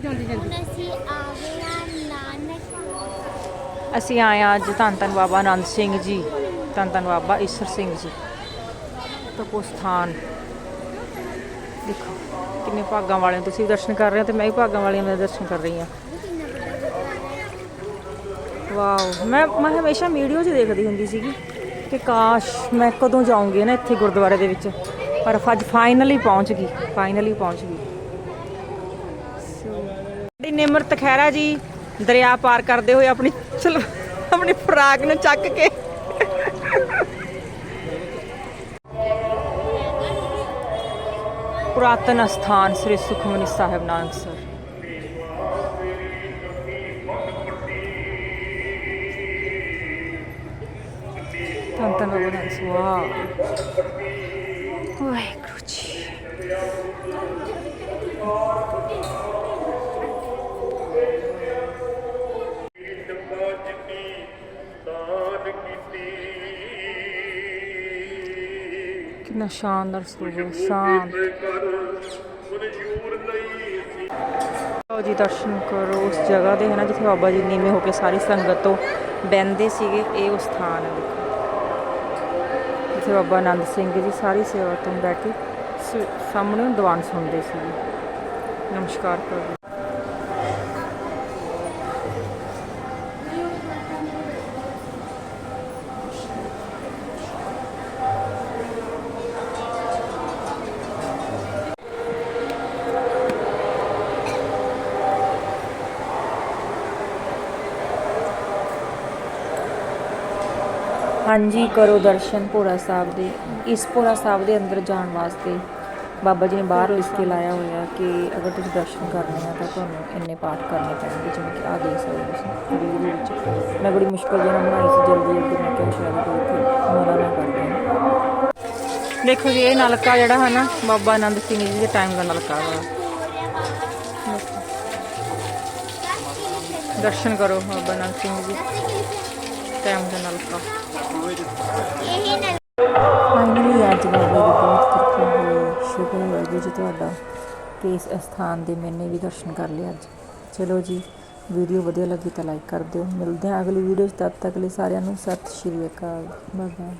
ਜਾਂਦੀ ਜਾਂਦੀ ਹੁਣ ਅਸੀਂ ਆ ਗਏ ਹਾਂ ਨਾਨਕ ਅਸੀਂ ਆਏ ਹਾਂ ਅੱਜ ਧੰਨ ਧੰਨ ਬਾਬਾ ਆਨੰਦ ਸਿੰਘ ਜੀ ਧੰਨ ਧੰਨ ਬਾਬਾ ਈਸ਼ਰ ਸਿੰਘ ਜੀ। ਤਪੋ ਸਥਾਨ ਦੇਖੋ ਕਿੰਨੇ ਭਾਗਾਂ ਵਾਲੇ ਹੋ ਤੁਸੀਂ ਵੀ ਦਰਸ਼ਨ ਕਰ ਰਹੇ ਹੋ ਤੇ ਮੈਂ ਵੀ ਭਾਗਾਂ ਵਾਲਿਆਂ ਦੇ ਦਰਸ਼ਨ ਕਰ ਰਹੀ ਹਾਂ। ਵਾਓ ਮੈਂ ਮੈਂ ਹਮੇਸ਼ਾ ਵੀਡੀਓ 'ਚ ਦੇਖਦੀ ਹੁੰਦੀ ਸੀਗੀ ਕਿ ਕਾਸ਼ ਮੈਂ ਕਦੋਂ ਜਾਊਂਗੀ ਨਾ ਇੱਥੇ ਗੁਰਦੁਆਰੇ ਦੇ ਵਿੱਚ। ਪਰ ਅੱਜ ਫਾਈਨਲੀ ਪਹੁੰਚ ਗਈ ਫਾਈਨਲੀ ਪਹੁੰਚ ਗਈ। ਸਾਡੀ ਨਿਮਰਤ ਖਹਿਰਾ ਜੀ ਦਰਿਆ ਪਾਰ ਕਰਦੇ ਹੋਏ ਆਪਣੀ ਚਲ ਆਪਣੀ ਫਰਾਕ ਨੂੰ ਚੱਕ ਕੇ। ਪੁਰਾਤਨ ਸਥਾਨ ਸ੍ਰੀ ਸੁਖਮਨੀ ਸਾਹਿਬ ਨਾਨਕਸਰ ਧੰਨ ਧੰਨ ਬਾਬਾ ਕਿੰਨਾ ਸ਼ਾਨਦਾਰ ਸਰੂਪ ਸ਼ਾਂਤ ਆਓ ਜੀ, ਦਰਸ਼ਨ ਕਰੋ ਉਸ ਜਗ੍ਹਾ ਦੇ ਹੈ ਨਾ ਜਿੱਥੇ ਬਾਬਾ ਜੀ ਨੀਵੇਂ ਹੋ ਕੇ ਸਾਰੀ ਸੰਗਤ ਤੋਂ ਬਹਿੰਦੇ ਸੀਗੇ, ਇਹ ਉਹ ਸਥਾਨ ਹੈ, ਦੇਖੋ। ਜਿੱਥੇ ਬਾਬਾ ਆਨੰਦ ਸਿੰਘ ਜੀ ਸਾਰੀ ਸੇਵਾ ਤੋਂ ਬਹਿ ਕੇ ਸਾਹਮਣੇ ਦੀਵਾਨ ਸੁਣਦੇ ਸੀਗੇ। ਨਮਸਕਾਰ ਕਰੋ। ਹਾਂਜੀ, ਕਰੋ ਦਰਸ਼ਨ ਭੋਰਾ ਸਾਹਿਬ ਦੇ। ਇਸ ਭੋਰਾ ਸਾਹਿਬ ਦੇ ਅੰਦਰ ਜਾਣ ਵਾਸਤੇ ਬਾਬਾ ਜੀ ਨੇ ਬਾਹਰ ਲਿਖ ਕੇ ਲਾਇਆ ਹੋਇਆ ਕਿ ਅਗਰ ਤੁਸੀਂ ਦਰਸ਼ਨ ਕਰਨੇ ਆ ਤਾਂ ਤੁਹਾਨੂੰ ਇੰਨੇ ਪਾਠ ਕਰਨੇ ਪੈਣਗੇ, ਜਿਵੇਂ ਕਿ ਆ ਦੇਖ ਸਕਦੇ ਹੋ ਤੁਸੀਂ ਵੀਡੀਓ ਵਿੱਚ। ਮੈਂ ਬੜੀ ਮੁਸ਼ਕਲ ਜਿਹੀ ਨਾਲ ਬਣਾਈ ਸੀ ਜਲਦੀ ਜਲਦੀ, ਮੈਂ ਕਿਹਾ ਸ਼ਾਇਦ ਕੋਈ ਇੱਥੇ ਮਨਾ ਨਾ ਕਰ ਦੇਖੋ ਜੀ, ਇਹ ਨਲਕਾ ਜਿਹੜਾ ਹੈ ਨਾ, ਬਾਬਾ ਆਨੰਦ ਸਿੰਘ ਜੀ ਦੇ ਟਾਈਮ ਦਾ ਨਲਕਾ ਵਾ। ਦਰਸ਼ਨ ਕਰੋ ਬਾਬਾ ਆਨੰਦ ਸਿੰਘ ਜੀ। ਟਾਈਮ ਦਾ ਨਲਕਾ ਫਾਈਨਲੀ ਅੱਜ ਬਾਬਾ ਦੀ ਬਹੁਤ ਕਿਰਪਾ ਹੋਈ। ਸ਼ੁਕਰ ਵਾਹਿਗੁਰੂ ਜੀ ਤੁਹਾਡਾ। ਕਿ ਇਸ ਅਸਥਾਨ ਦੇ ਮੈਨੇ ਵੀ ਦਰਸ਼ਨ ਕਰ ਲਏ ਅੱਜ। ਚਲੋ ਜੀ, ਵੀਡੀਓ ਵਧੀਆ ਲੱਗੀ ਤਾਂ ਲਾਈਕ ਕਰ ਦਿਓ। ਮਿਲਦੇ ਹਾਂ ਅਗਲੀ ਵੀਡੀਓ 'ਚ। ਤਦ ਤੱਕ ਲਈ ਸਾਰਿਆਂ ਨੂੰ ਸਤਿ ਸ਼੍ਰੀ ਅਕਾਲ। Bye bye